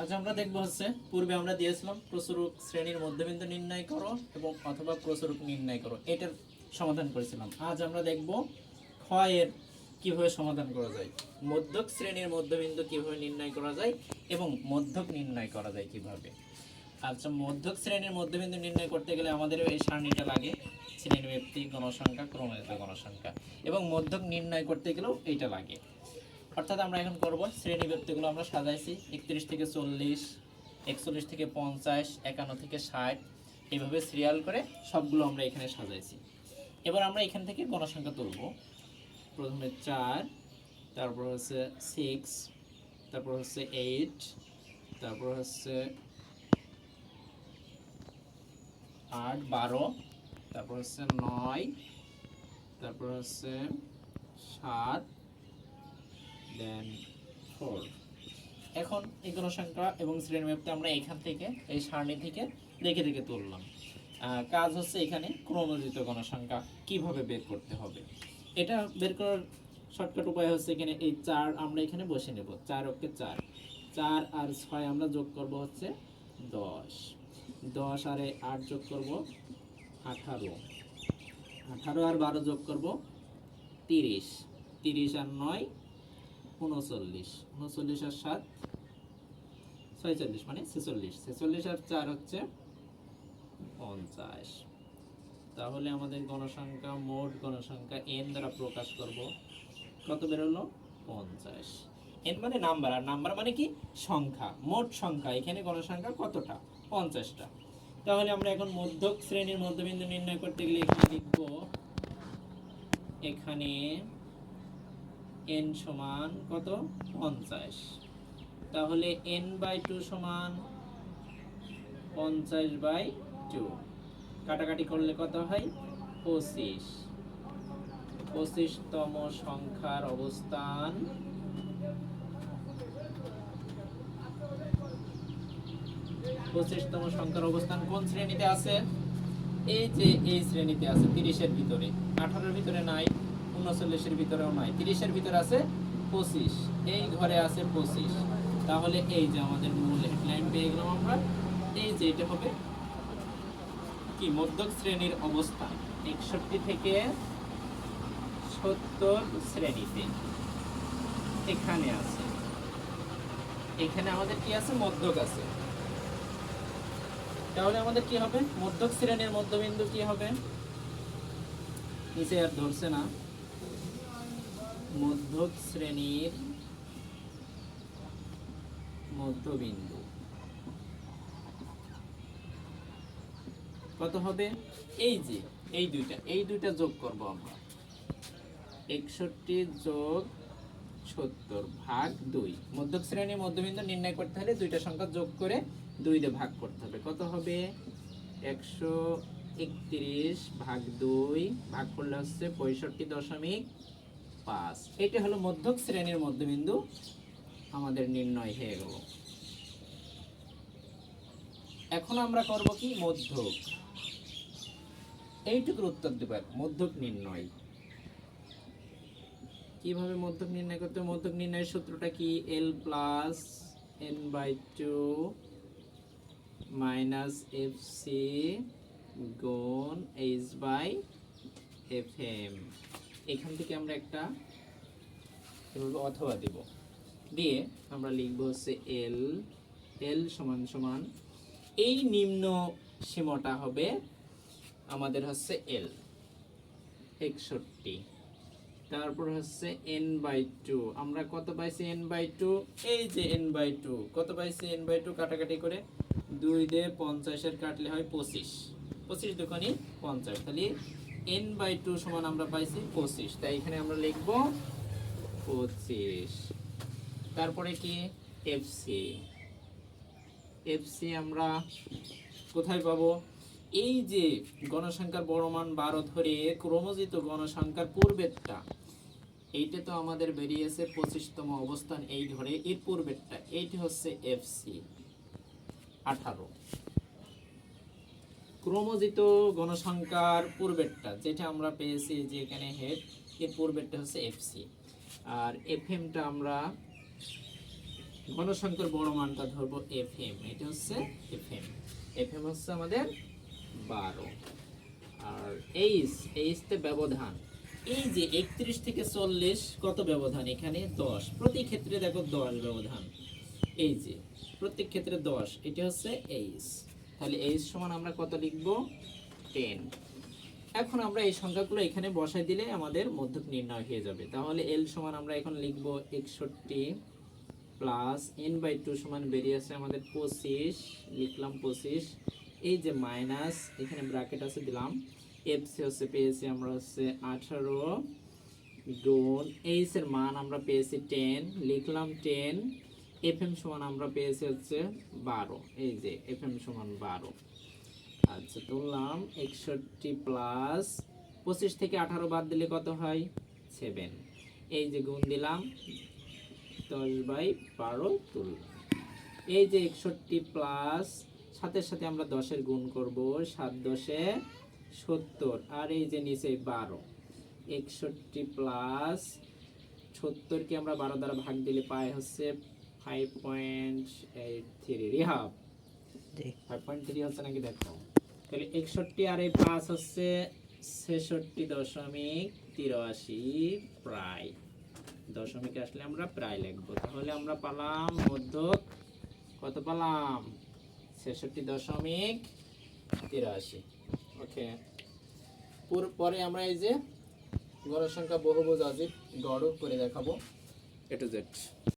আজ আমরা দেখব হচ্ছে, পূর্বে আমরা দিয়েছিলাম, প্রচুরক শ্রেণির মধ্যবিন্দু নির্ণয় করো এবং অথবা প্রচুরক নির্ণয় করো, এটার সমাধান করেছিলাম। আজ আমরা দেখব ক্ষয়ের কীভাবে সমাধান করা যায়, মধ্যক শ্রেণির মধ্যবিন্দু কীভাবে নির্ণয় করা যায় এবং মধ্যক নির্ণয় করা যায় কীভাবে। আচ্ছা মধ্যক শ্রেণির মধ্যবিন্দু নির্ণয় করতে গেলে আমাদের এই সারণীটা লাগে, শ্রেণির ব্যক্তি, গণসংখ্যা ক্রমযুক্ত গণসংখ্যা, এবং মধ্যক নির্ণয় করতে গেলেও এইটা লাগে। অর্থাৎ আমরা এখন করব শ্রেণি ব্যক্তিগুলো আমরা সাজাইছি, একত্রিশ থেকে চল্লিশ, একচল্লিশ থেকে পঞ্চাশ, একান্ন থেকে ষাট, এইভাবে সিরিয়াল করে সবগুলো আমরা এখানে সাজাইছি। এবার আমরা এখান থেকে গণসংখ্যা তুলব। প্রথমে চার, তারপর হচ্ছে সিক্স তারপর হচ্ছে এইট তারপর হচ্ছে আট, বারো, তারপর হচ্ছে নয়, তারপর হচ্ছে সাত দেন ফোর এখন এই গণসংখ্যা এবং শ্রেণীমাপটা আমরা এখান থেকে এই সারণী থেকে দেখে দেখে তুললাম। কাজ হচ্ছে এখানে ক্রমজিত গণসংখ্যা কীভাবে বের করতে হবে। এটা বের করার শর্টকাট উপায় হচ্ছে এখানে এই চার আমরা এখানে বসে নেব। চার অক্ষে চার। চার আর ছয় আমরা যোগ করব হচ্ছে দশ। দশ আর আট যোগ করব আঠারো। আঠারো আর বারো যোগ করব তিরিশ। তিরিশ আর নয় উনচল্লিশ উনচল্লিশ আর সাত, ছয়চল্লিশ মানে ছেচল্লিশ ছেচল্লিশ আর চার হচ্ছে পঞ্চাশ। তাহলে আমাদের গণসংখ্যা মোট গণসংখ্যা এন দ্বারা প্রকাশ করব, কত বেরোলো পঞ্চাশ। এন মানে নাম্বার, আর নাম্বার মানে কি? সংখ্যা, মোট সংখ্যা, এখানে গণসংখ্যা কতটা? পঞ্চাশটা। তাহলে আমরা এখন মধ্যক শ্রেণির মধ্যবিন্দু নির্ণয় করতে গেলে এখানে লিখব, এখানে এন সমান কত? পঞ্চাশ। তাহলে এন বাই টু সমান পঞ্চাশ বাই টু কাটাকাটি করলে কত হয়? পঁচিশ। পঁচিশতম সংখ্যার অবস্থান পঁচিশতম সংখ্যার অবস্থান কোন শ্রেণীতে আছে? এই যে এই শ্রেণীতে আছে, তিরিশের ভিতরে। আঠারোর ভিতরে নাই। উনচল্লিশের ভিতরেও নাই, তিরিশের ভিতরে আছে পঁচিশ, এই ঘরে আছে পঁচিশ। তাহলে এই যে আমাদের মূল হেডলাইন পেয়ে গেলাম আমরা, এই যে এটা হবে কি মধ্যক শ্রেণির অবস্থান একষট্টি থেকে সত্তর শ্রেণীতে। এখানে আছে। এখানে আমাদের কি আছে? মধ্যক আছে। তাহলে আমাদের কি হবে? মধ্যক শ্রেণির মধ্যবিন্দু কি হবে? নিচে আর ধরছে না। মধ্যক শ্রেণির মধ্যবিন্দু। কত হবে? এই যে, এই দুইটা এই দুইটা যোগ করব আমরা। একষট্টি যোগ সত্তর ভাগ দুই। মধ্যক শ্রেণি, মধ্যবিন্দু নির্ণয় করতে হলে দুইটা সংখ্যা যোগ করে দুই দিয়ে ভাগ করতে হবে। কত হবে? একশো একত্রিশ ভাগ দুই, ভাগ করলে হচ্ছে পঁয়ষট্টি দশমিক পাঁচ। এটা হলো মধ্যক শ্রেণির মধ্যবিন্দু। আমাদের নির্ণয় হয়ে গেল। এখন আমরা করব কি? মধ্যক। এইটুকুর উত্তর দেব মধ্যক নির্ণয়। কীভাবে মধ্যক নির্ণয় করতে? মধ্যক নির্ণয়ের সূত্রটা কি? L plus N by two minus F C গুণ এইচ বাই এফ এম এখান থেকে আমরা একটা এভাবে অথবা দেব। দিয়ে আমরা লিখব হচ্ছে এল এল সমান সমান, এই নিম্ন সীমাটা হবে আমাদের হচ্ছে এল একষট্টি। তারপর হচ্ছে এন বাই টু আমরা কত পাইছি এন বাই টু এই যে এন বাই টু কত পাইছি এন বাই টু কাটাকাটি করে? দুই দিয়ে পঞ্চাশের কাটলে হয় পঁচিশ। পঁচিশ দোকানি পঞ্চাশ, তাহলে এন বাই টু সমান আমরা পাইছি পঁচিশ। তাই এখানে আমরা লিখব পঁচিশ। তারপরে কি? এফসি এফসি আমরা কোথায় পাবো? এই যে গণসংখ্যার বড় মান বারো ধরে ক্রমজিত গণসংখ্যার পূর্বেরটা, এইটা তো আমাদের বেরিয়েছে পঁচিশতম অবস্থান, এই ঘরে এর পূর্বেরটা, এইটি হচ্ছে এফসি আঠারো। ক্রমজিত গণসংখ্যার পূর্বেরটা, যেটা আমরা পেয়েছি যে এখানে হেড এর পূর্বেরটা হচ্ছে এফসি আর এফএমটা আমরা গণসংখ্যার বড় মানটা ধরবো এফ এম এটা হচ্ছে এফ এম এফ এম হচ্ছে আমাদের বারো। আর এইচ এইচতে ব্যবধান। এই যে একত্রিশ থেকে চল্লিশ, কত ব্যবধান এখানে? দশ। প্রতি ক্ষেত্রে দেখো দশ ব্যবধান। এই যে, প্রত্যেক ক্ষেত্রে দশ, এটা হচ্ছে এইচ তাহলে এইচ সমান আমরা কত লিখব? টেন এখন আমরা এই সংখ্যাগুলো এখানে বসাই দিলে আমাদের মধ্যক নির্ণয় হয়ে যাবে। তাহলে এল সমান আমরা এখন লিখব একষট্টি প্লাস এন বাই টু সমান বেরিয়ে আসে আমাদের পঁচিশ। লিখলাম পঁচিশ। এই যে মাইনাস এখানে ব্র্যাকেট আছে দিলাম। এফ সি হচ্ছে পেয়েছি আমরা হচ্ছে আঠারো গুণ এইচ এর মান আমরা পেয়েছি টেন লিখলাম টেন এফ এম সমান আমরা পেয়েছি হচ্ছে বারো। এই যে এফ এম সমান বারো। আচ্ছা তুললাম একষট্টি প্লাস পঁচিশ থেকে আঠারো বাদ দিলে কত হয়? সেভেন এই যে গুণ দিলাম, দশ বাই বারো তুললাম। এই যে একষট্টি প্লাস সাথে সাথে আমরা দশের গুণ করব, সাত দশে সত্তর। আর এই যে নিচে বারো। একষট্টি প্লাস সত্তরকে আমরা বারো দ্বারা ভাগ দিলে পাই হচ্ছে ফাইভ পয়েন্ট এইট থ্রি রিহাব ফাইভ পয়েন্ট থ্রি হচ্ছে নাকি দেখো? তাহলে একষট্টি আর এই পাঁচ হচ্ছে ছেষট্টি দশমিক তিরাশি প্রায়। দশমিক আসলে আমরা প্রায় লিখব। তাহলে আমরা পালাম মধ্যক। কত পালাম? ছেষট্টি দশমিক তিরাশি। ওকে। পরে আমরা এই যে গড় সংখ্যা বহুভুজ আজিব গড় করে দেখাবো। এ টু জেড